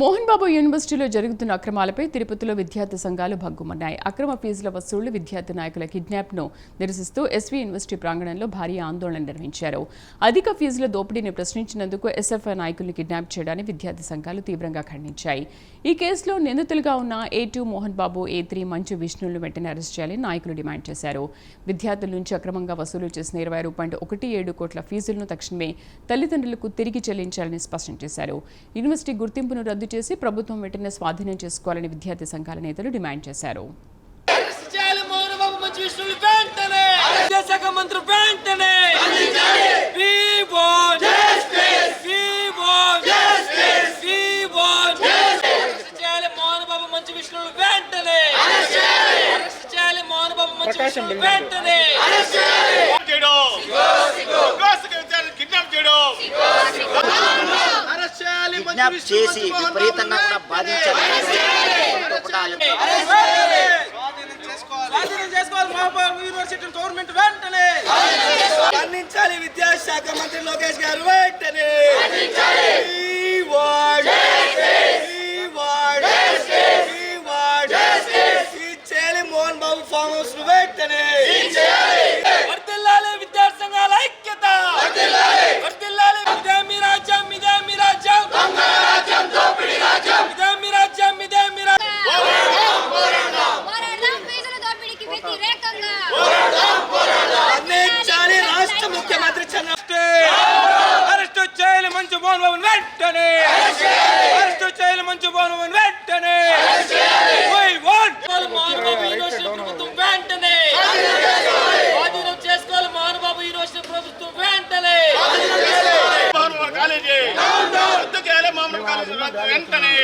మోహన్ బాబు యూనివర్సిటీలో జరుగుతున్న అక్రమాలపై తిరుపతిలో విద్యార్థి సంఘాలు భగ్గుమన్నాయి. అక్రమ ఫీజుల వసూళ్ళు విద్యార్థి నాయకుల కిడ్నాప్ను నిరసిస్తూ ఎస్వీ యూనివర్సిటీ ప్రాంగణంలో భారీ ఆందోళన నిర్వహించారు. అధిక ఫీజుల దోపిడీని ప్రశ్నించినందుకు ఎస్ఎఫ్ఐ నాయకుల్ని కిడ్నాప్ చేయడాన్ని విద్యార్థి సంఘాలు తీవ్రంగా ఖండించాయి. ఈ కేసులో నిందితులుగా ఉన్న A two Mohan Babu A three Manchu విష్ణులను వెంటనే అరెస్ట్ చేయాలని నాయకులు డిమాండ్ చేశారు. విద్యార్థుల నుంచి అక్రమంగా వసూలు చేసిన ఇరవై ఆరు పాయింట్ ఒకటి ఏడు కోట్ల ఫీజులను తక్షణమే తల్లిదండ్రులకు తిరిగి చెల్లించాలని స్పష్టం చేశారు. యూనివర్సిటీ గుర్తింపును రద్దు చేసి ప్రభుత్వం వెంటనే స్వాధీనం చేసుకోవాలని విద్యార్థి సంఘాల నేతలు డిమాండ్ చేశారు. ప్రకాశం వెంటనే విద్యాశాఖ మంత్రి వెంటనే We want We want We want arrest చేయాలి మోహన్ బాబు మంచి విష్ణువులు వెంటనే అరెస్ట్ చేయాలి మోహన్ బాబు మంచి విష్ణువులు వెంటనే చేయడం విశ్వాసక విద్యార్థులను కిడ్నాప్ చేయడం అరెస్ట్ చేయాలి కిడ్నాప్ చేసి విపరీతంగా కూడా బాధించాలని స్పందించాలి విద్యాశాఖ మంత్రి లోకేష్ గారు వెంటనే We Mohan Babu farm house వెంటనే వర్ధిల్లాలి విద్యార్థి సంఘాల ఐక్యత వర్ధిల్లాలి ఇదే మీ రాజ్యం ఇదే మీ రాజ్యం ఇదే మీ రాజ్యం ఇదే మీ రాజ్యం పోరాడదాం ఫీజుల దోపిడీకి వ్యతిరేకంగా అందించాలి రాష్ట్ర ముఖ్యమంత్రి చంద్రబాబు అరెస్ట్ చేయాలి మంచు మోహన్ బాబు వెంటనే. అరెస్ట్ చేయాలి మంచు మోహన్ బాబు వెంటనే. We want Mohan Babu university ప్రభుత్వం వెంటనే. స్వాధీనం చేసుకోవాలి మోహన్ బాబు యూనివర్సిటీ ప్రభుత్వం వెంటనే. వెంటనే.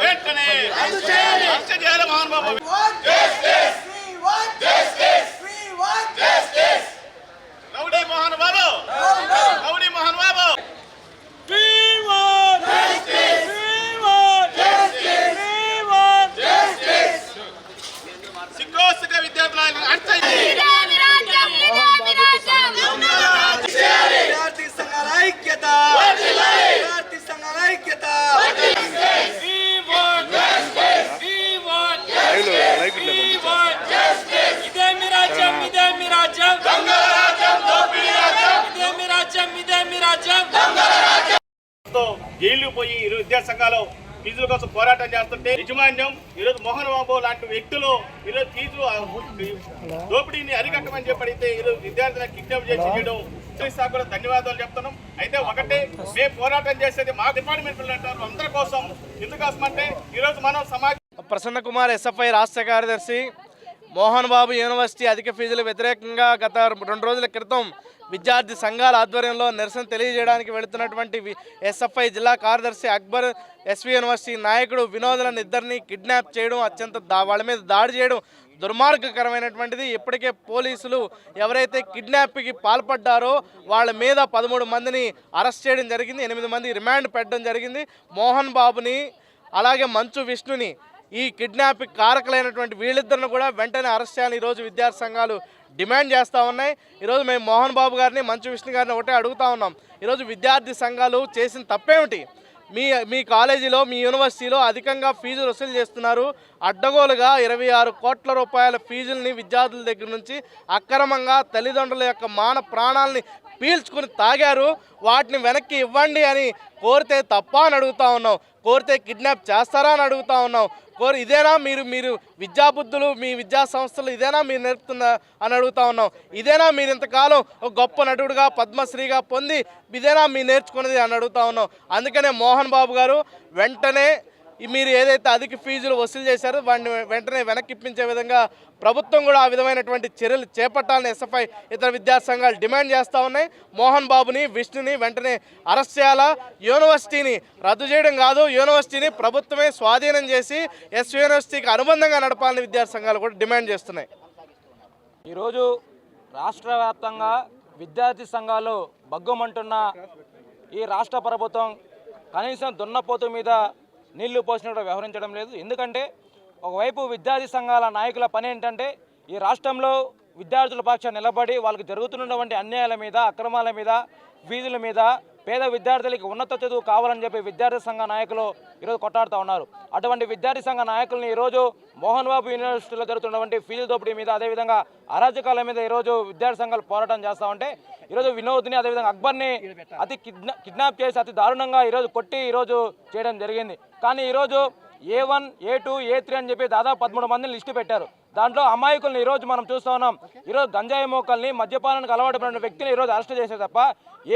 వెంటనే అరెస్ట్ చేయాలి Mohan Babu rowdy Mohan Babu rowdy Mohan Babu We want We want We want సిగ్గోసుక విద్యార్థులను అరెస్ట్ చేయాలి ఇదే మీ రాజ్యం ఇదే మీ రాజ్యం విద్యార్థి సంఘాల ఐక్యత విద్యార్థి సంఘాల ఐక్యత We want We want We want ఇదే మీ రాజ్యం ఇదే మీ రాజ్యం ఇదే మీ రాజ్యం ఇదే మీ రాజ్యం తో జైలు పోయి ఇరు విద్యా ఫీజుల కోసం పోరాటం చేస్తుంటే యజమాన్యం ఈరోజు మోహన్ బాబు లాంటి వ్యక్తులు ఈరోజు ఫీజు దోపిడీని అరికట్టమని చెప్పడితే ఈరోజు విద్యార్థులను కిడ్నాప్ చేసి చేయడం కూడా ధన్యవాదాలు చెప్తున్నాం. అయితే ఒకటే మేము పోరాటం చేసేది మా డిపార్ట్మెంట్ అంటారు. అందరి కోసం ఎందుకోసం అంటే ఈరోజు మనం సమాజ ప్రసన్న కుమార్ ఎస్ఎఫ్ఐ రాష్ట్ర కార్యదర్శి. మోహన్ బాబు యూనివర్సిటీ అధిక ఫీజులు వ్యతిరేకంగా గత రెండు రోజుల క్రితం విద్యార్థి సంఘాల ఆధ్వర్యంలో నిరసన తెలియజేయడానికి వెళుతున్నటువంటి ఎస్ఎఫ్ఐ జిల్లా కార్యదర్శి అక్బర్ ఎస్వి యూనివర్సిటీ నాయకుడు వినోదులను ఇద్దరిని కిడ్నాప్ చేయడం అత్యంత వాళ్ళ మీద దాడి చేయడం దుర్మార్గకరమైనటువంటిది. ఇప్పటికే పోలీసులు ఎవరైతే కిడ్నాప్కి పాల్పడ్డారో వాళ్ళ మీద పదమూడు మందిని అరెస్ట్ చేయడం జరిగింది. ఎనిమిది మంది రిమాండ్ పెట్టడం జరిగింది. మోహన్ బాబుని అలాగే మంచు విష్ణుని ఈ కిడ్నాప్ కారకులైనటువంటి వీళ్ళిద్దరిని కూడా వెంటనే అరెస్ట్ చేయాలని ఈరోజు విద్యార్థి సంఘాలు డిమాండ్ చేస్తూ ఉన్నాయి. ఈరోజు మేము మోహన్ బాబు గారిని మంచు విష్ణు గారిని ఒకటే అడుగుతా ఉన్నాం. ఈరోజు విద్యార్థి సంఘాలు చేసిన తప్పేమిటి? మీ మీ కాలేజీలో మీ యూనివర్సిటీలో అధికంగా ఫీజులు వసూలు చేస్తున్నారు. అడ్డగోలుగా ఇరవై ఆరు కోట్ల రూపాయల ఫీజుల్ని విద్యార్థుల దగ్గర నుంచి అక్రమంగా తల్లిదండ్రుల యొక్క మాన ప్రాణాలని పీల్చుకుని తాగారు. వాటిని వెనక్కి ఇవ్వండి అని కోరితే తప్ప అని అడుగుతా ఉన్నాం. కోరితే కిడ్నాప్ చేస్తారా అని అడుగుతా ఉన్నాం. కోరి ఇదేనా మీరు మీరు విద్యాబుద్ధులు మీ విద్యా సంస్థలు ఇదేనా మీరు నేర్పుతుందా అని అడుగుతా ఉన్నాం. ఇదేనా మీరు ఇంతకాలం ఒక గొప్ప నటుడుగా పద్మశ్రీగా పొంది ఇదేనా మీరు నేర్చుకున్నది అని అడుగుతా ఉన్నాం. అందుకనే మోహన్ బాబు గారు వెంటనే మీరు ఏదైతే అధిక ఫీజులు వసూలు చేశారో వాడిని వెంటనే వెనక్కి ఇప్పించే విధంగా ప్రభుత్వం కూడా ఆ విధమైనటువంటి చర్యలు చేపట్టాలని ఎస్ఎఫ్ఐ ఇతర విద్యా సంఘాలు డిమాండ్ చేస్తూ ఉన్నాయి. మోహన్ బాబుని విష్ణుని వెంటనే అరెస్ట్ చేయాలా? యూనివర్సిటీని రద్దు చేయడం కాదు. యూనివర్సిటీని ప్రభుత్వమే స్వాధీనం చేసి ఎస్ యూనివర్సిటీకి అనుబంధంగా నడపాలని విద్యాసంఘాలు కూడా డిమాండ్ చేస్తున్నాయి. ఈరోజు రాష్ట్ర వ్యాప్తంగా విద్యార్థి సంఘాలు బగ్గుమంటున్న ఈ రాష్ట్ర ప్రభుత్వం కనీసం దున్నపోతు మీద నీళ్ళు పోసినట్టు వ్యవహరించడం లేదు. ఎందుకంటే ఒకవైపు విద్యార్థి సంఘాల నాయకుల పని ఏంటంటే ఈ రాష్ట్రంలో విద్యార్థుల పక్షాన నిలబడి వాళ్ళకి జరుగుతున్నటువంటి అన్యాయాల మీద అక్రమాల మీద ఫీజుల మీద పేద విద్యార్థులకి ఉన్నత చదువు కావాలని చెప్పి విద్యార్థి సంఘ నాయకులు ఈరోజు కొట్టాడుతూ ఉన్నారు. అటువంటి విద్యార్థి సంఘ నాయకుల్ని ఈరోజు మోహన్ బాబు యూనివర్సిటీలో జరుగుతున్నటువంటి ఫీజు దోపిడీ మీద అదేవిధంగా అరాజకాల మీద ఈరోజు విద్యార్థి సంఘాలు పోరాటం చేస్తూ ఉంటే ఈరోజు వినోద్ని అదేవిధంగా అక్బర్ని అతి కిడ్నా కిడ్నాప్ చేసి అతి దారుణంగా ఈరోజు కొట్టి ఈరోజు చేయడం జరిగింది. కానీ ఈరోజు A one A two A three అని చెప్పి దాదాపు పదమూడు మందిని లిస్టు పెట్టారు. దాంట్లో అమాయకుల్ని ఈరోజు మనం చూస్తూ ఉన్నాం. ఈరోజు గంజాయి మోకల్ని మద్యపానానికి అలవాటు పడిన వ్యక్తిని ఈరోజు అరెస్ట్ చేసే తప్ప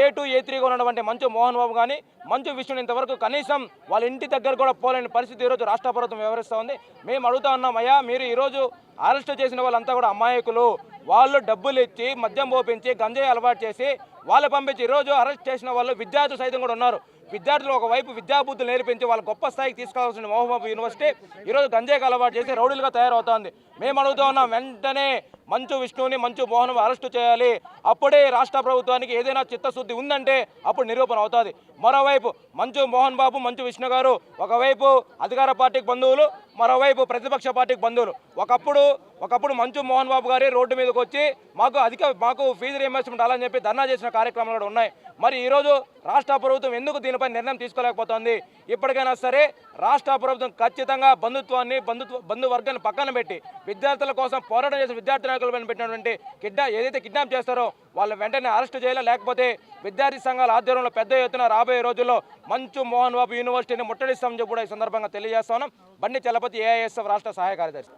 ఏ టూ ఏ త్రీగా ఉన్నటువంటి మంచు మోహన్ బాబు కానీ మంచు విష్ణుని ఇంతవరకు కనీసం వాళ్ళ ఇంటి దగ్గర కూడా పోలేని పరిస్థితి ఈరోజు రాష్ట్ర ప్రభుత్వం వ్యవహరిస్తూ ఉంది. మేము అడుగుతా ఉన్నాం అయ్యా మీరు ఈరోజు అరెస్ట్ చేసిన వాళ్ళంతా కూడా అమాయకులు. వాళ్ళు డబ్బులు ఇచ్చి మద్యం పోపించి గంజాయి అలవాటు చేసి వాళ్ళు పంపించి ఈరోజు అరెస్ట్ చేసిన వాళ్ళు విద్యార్థులు సైతం కూడా ఉన్నారు. విద్యార్థులు ఒకవైపు విద్యాబుద్ధులు నేర్పించి వాళ్ళ గొప్ప స్థాయికి తీసుకురావాల్సిన మహబూబ్ యూనివర్సిటీ ఈరోజు గంజాయికి అలవాటు చేసి రౌడీలుగా తయారవుతోంది. మేము అడుగుతూ ఉన్నాం వెంటనే మంచు విష్ణువుని మంచు మోహన్ అరెస్టు చేయాలి. అప్పుడే రాష్ట్ర ప్రభుత్వానికి ఏదైనా చిత్తశుద్ధి ఉందంటే అప్పుడు నిరూపణ అవుతుంది. మరోవైపు మంచు మోహన్ బాబు మంచు విష్ణు గారు ఒకవైపు అధికార పార్టీకి బంధువులు మరోవైపు ప్రతిపక్ష పార్టీకి బంధువులు. ఒకప్పుడు ఒకప్పుడు మంచు మోహన్ బాబు గారి రోడ్డు మీదకి వచ్చి మాకు అధిక మాకు ఫీజు రీఎంబర్స్మెంట్ అలా అని చెప్పి ధర్నా చేసిన కార్యక్రమాలు కూడా ఉన్నాయి. మరి ఈరోజు రాష్ట్ర ప్రభుత్వం ఎందుకు దీనిపై నిర్ణయం తీసుకోలేకపోతుంది? ఇప్పటికైనా సరే రాష్ట్ర ప్రభుత్వం ఖచ్చితంగా బంధుత్వాన్ని బంధుత్వ బంధువర్గాన్ని పక్కన పెట్టి విద్యార్థుల కోసం పోరాటం చేసే విద్యార్థి నాయకులపైన పెట్టినటువంటి కిడ్నా ఏదైతే కిడ్నాప్ చేస్తారో వాళ్ళు వెంటనే అరెస్ట్ చేయాలి? లేకపోతే విద్యార్థి సంఘాల ఆధ్వర్యంలో పెద్ద ఎత్తున రాబోయే రోజుల్లో మంచు మోహన్ బాబు యూనివర్సిటీని ముట్టడిస్తామని చెప్పి కూడా ఈ సందర్భంగా తెలియజేస్తా ఉన్నాం. బండి చలపతి ఏఐఎస్ఎఫ్ రాష్ట్ర సహాయ కార్యదర్శి.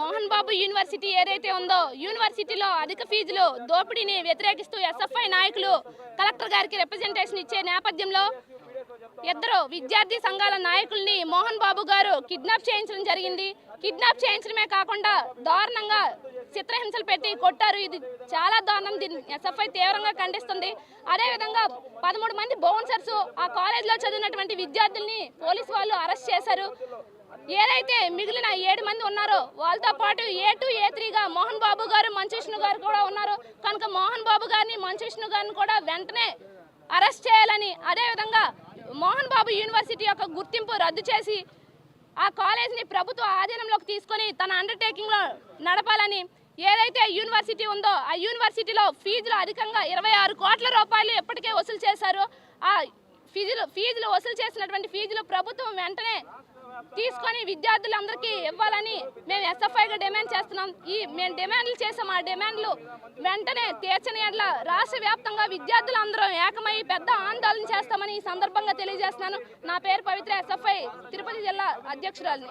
మోహన్ బాబు యూనివర్సిటీ ఏదైతే ఉందో యూనివర్సిటీలో అధిక ఫీజులు దోపిడీని వ్యతిరేకిస్తూ ఎస్ఎఫ్ఐ నాయకులు కలెక్టర్ గారికి రిప్రజెంటేషన్ ఇచ్చే నేపథ్యంలో ఇద్దరు విద్యార్థి సంఘాల నాయకుల్ని మోహన్ బాబు గారు కిడ్నాప్ చేయించడం జరిగింది. కిడ్నాప్ చేయించడమే కాకుండా దారుణంగా చిత్రహింసలు పెట్టి కొట్టారు. ఇది చాలా దారుణం. దీన్ని ఎస్ఎఫ్ఐ తీవ్రంగా ఖండిస్తుంది. అదేవిధంగా పదమూడు మంది బౌన్సర్స్ ఆ కాలేజ్లో చదివినటువంటి విద్యార్థుల్ని పోలీసు వాళ్ళు అరెస్ట్ చేశారు. ఏదైతే మిగిలిన ఏడు మంది ఉన్నారో వాళ్ళతో పాటు ఏ టూ ఏ త్రీగా మోహన్ బాబు గారు మంచుష్ణు గారు కూడా ఉన్నారు. కనుక మోహన్ బాబు గారిని మంచుష్ణు గారిని కూడా వెంటనే అరెస్ట్ చేయాలని అదేవిధంగా మోహన్ బాబు యూనివర్సిటీ యొక్క గుర్తింపు రద్దు చేసి ఆ కాలేజీని ప్రభుత్వ ఆధీనంలోకి తీసుకొని తన అండర్టేకింగ్లో నడపాలని ఏదైతే యూనివర్సిటీ ఉందో ఆ యూనివర్సిటీలో ఫీజులు అధికంగా ఇరవై ఆరు కోట్ల రూపాయలు ఇప్పటికే వసూలు చేశారు. ఆ ఫీజులు ఫీజులు వసూలు చేసినటువంటి ఫీజులు ప్రభుత్వం వెంటనే తీసుకొని విద్యార్థులందరికీ ఇవ్వాలని మేము ఎస్ఎఫ్ఐగా డిమాండ్ చేస్తున్నాం. ఈ మేము డిమాండ్లు చేసాం. ఆ డిమాండ్లు వెంటనే తీర్చని ఎడ్ల రాష్ట్ర వ్యాప్తంగా విద్యార్థులందరం ఏకమై పెద్ద ఆందోళన చేస్తామని ఈ సందర్భంగా తెలియజేస్తున్నాను. నా పేరు పవిత్ర. ఎస్ఎఫ్ఐ తిరుపతి జిల్లా అధ్యక్షురాలిని.